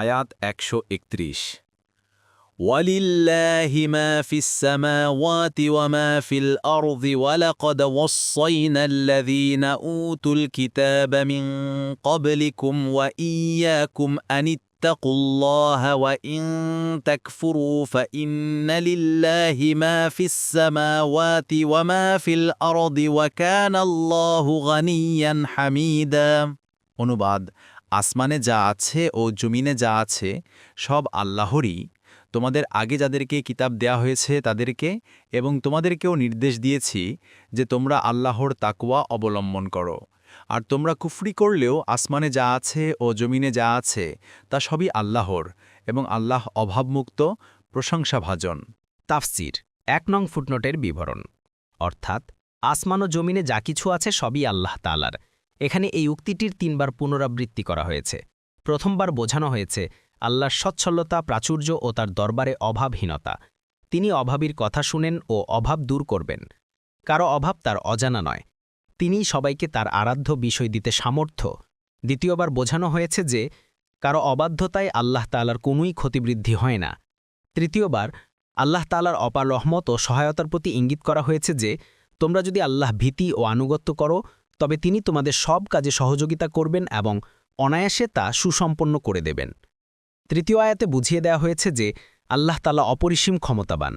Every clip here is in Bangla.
আয়াত একশো একত্রিশ ولله ما في السماوات وما في الأرض ولقد وصينا الذين أوتوا الكتاب من قبلكم وإياكم أن اتقوا الله وإن تكفروا فإن لله ما في السماوات وما في الأرض وكان الله غنيا حميدا অনুবাদ, আসমানে যা আছে ও জমিনে যা আছে, সব আল্লাহরই। তোমাদের আগে যাদেরকে কিতাব দেয়া হয়েছে তাদেরকে, এবং তোমাদেরকেও নির্দেশ দিয়েছি যে তোমরা আল্লাহর তাকুয়া অবলম্বন করো। আর তোমরা কুফরি করলেও আসমানে যা আছে ও জমিনে যা আছে, তা সবই আল্লাহর, এবং আল্লাহ অভাবমুক্ত, প্রশংসাভাজন। তাফসির, এক নং ফুটনোটের বিবরণ। অর্থাৎ, আসমান ও জমিনে যা কিছু আছে সবই আল্লাহ তালার এখানে এই উক্তিটির তিনবার পুনরাবৃত্তি করা হয়েছে। প্রথমবার বোঝানো হয়েছে আল্লাহর সচ্ছলতা, প্রাচুর্য ও তার দরবারে অভাবহীনতা। তিনি অভাবীর কথা শুনেন ও অভাব দূর করবেন। কারও অভাব তার অজানা নয়। তিনি সবাইকে তার আরাধ্য বিষয় দিতে সামর্থ্য। দ্বিতীয়বার বোঝানো হয়েছে যে, কারও অবাধ্যতায় আল্লাহ তালার কোনোই ক্ষতিবৃদ্ধি হয় না। তৃতীয়বার, আল্লাহ তালার অপার রহমত ও সহায়তার প্রতি ইঙ্গিত করা হয়েছে যে, তোমরা যদি আল্লাহ ভীতি ও আনুগত্য করো তবে তিনি তোমাদের সব কাজে সহযোগিতা করবেন এবং অনায়াসে তা সুসম্পন্ন করে দেবেন। তৃতীয় আয়াতে বুঝিয়ে দেওয়া হয়েছে যে, আল্লাহ তালা অপরিসীম ক্ষমতাবান।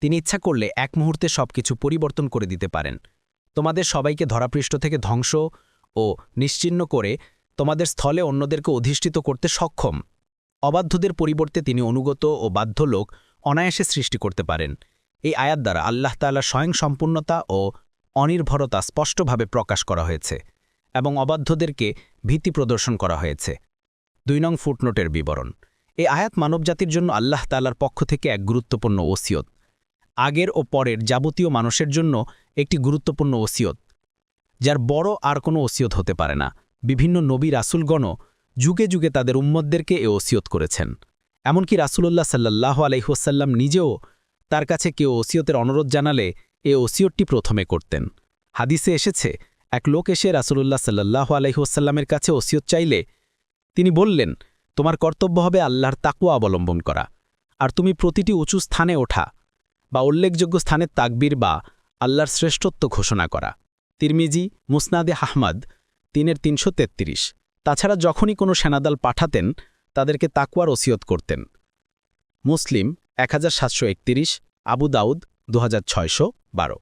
তিনি ইচ্ছা করলে এক মুহূর্তে সবকিছু পরিবর্তন করে দিতে পারেন। তোমাদের সবাইকে ধরাপৃষ্ঠ থেকে ধ্বংস ও নিশ্চিহ্ন করে তোমাদের স্থলে অন্যদেরকে অধিষ্ঠিত করতে সক্ষম। অবাধ্যদের পরিবর্তে তিনি অনুগত ও বাধ্য লোক অনায়াসে সৃষ্টি করতে পারেন। এই আয়াত দ্বারা আল্লাহ তাল্লাহ স্বয়ং সম্পূর্ণতা ও অনির্ভরতা স্পষ্টভাবে প্রকাশ করা হয়েছে এবং অবাধ্যদেরকে ভীতি প্রদর্শন করা হয়েছে। দুই নং ফুটনোটের বিবরণ। এই আয়াত মানবজাতির জন্য আল্লাহ তালার পক্ষ থেকে এক গুরুত্বপূর্ণ ওসিয়ত। আগের ও পরের যাবতীয় মানুষের জন্য একটি গুরুত্বপূর্ণ ওসিয়ত, যার বড় আর কোনো ওসিয়ত হতে পারে না। বিভিন্ন নবী রাসুলগণও যুগে যুগে তাদের উম্মদদেরকে এ ওসিয়ত করেছেন। এমনকি রাসুলুল্লাহ সাল্লাহ আলহিহসাল্লাম নিজেও তার কাছে কেউ ওসিয়তের অনুরোধ জানালে এ ওসিয়তটি প্রথমে করতেন। হাদিসে এসেছে, এক লোক এসে রাসুলুল্লাহ সাল্লাহ আলহিহসাল্লামের কাছে ওসিয়ত চাইলে তিনি বললেন, তোমার কর্তব্য হবে আল্লাহর তাকুয়া অবলম্বন করা। আর তুমি প্রতিটি উঁচু স্থানে ওঠা বা উল্লেখযোগ্য স্থানের তাকবির বা আল্লাহর শ্রেষ্ঠত্ব ঘোষণা করা। তিরমিজি, মুসনাদে আহমদ, তিনের তিনশো তেত্রিশ। তাছাড়া যখনই কোনো সেনাদল পাঠাতেন, তাদেরকে তাকুয়ার ওসিয়ত করতেন। মুসলিম, এক হাজার সাতশো একত্রিশ। আবু দাউদ দু বারো।